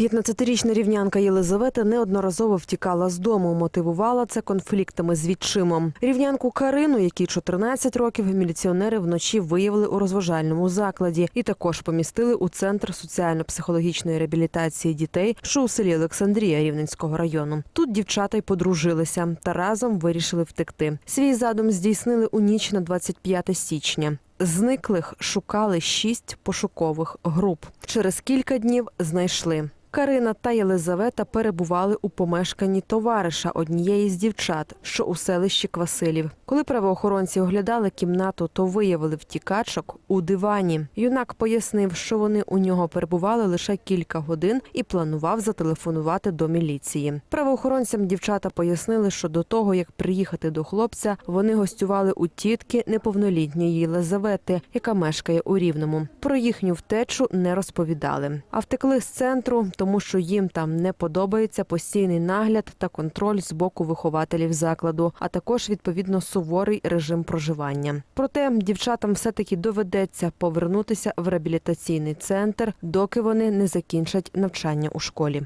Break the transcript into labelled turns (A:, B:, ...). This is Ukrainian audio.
A: 15-річна рівнянка Єлизавета неодноразово втікала з дому. Мотивувала це конфліктами з відчимом. Рівнянку Карину, якій 14 років, міліціонери вночі виявили у розважальному закладі і також помістили у центр соціально-психологічної реабілітації дітей, що у селі Олександрія Рівненського району. Тут дівчата й подружилися та разом вирішили втекти. Свій задум здійснили у ніч на 25 січня. Зниклих шукали шість пошукових груп. Через кілька днів знайшли. Карина та Єлизавета перебували у помешканні товариша однієї з дівчат, що у селищі Квасилів. Коли правоохоронці оглядали кімнату, то виявили втікачок у дивані. Юнак пояснив, що вони у нього перебували лише кілька годин і планував зателефонувати до міліції. Правоохоронцям дівчата пояснили, що до того як приїхати до хлопця, вони гостювали у тітки неповнолітньої Єлизавети, яка мешкає у Рівному. Про їхню втечу не розповідали. А втекли з центру, тому що їм там не подобається постійний нагляд та контроль з боку вихователів закладу, а також відповідно суворий режим проживання. Проте дівчатам все таки доведеться повернутися в реабілітаційний центр, доки вони не закінчать навчання у школі.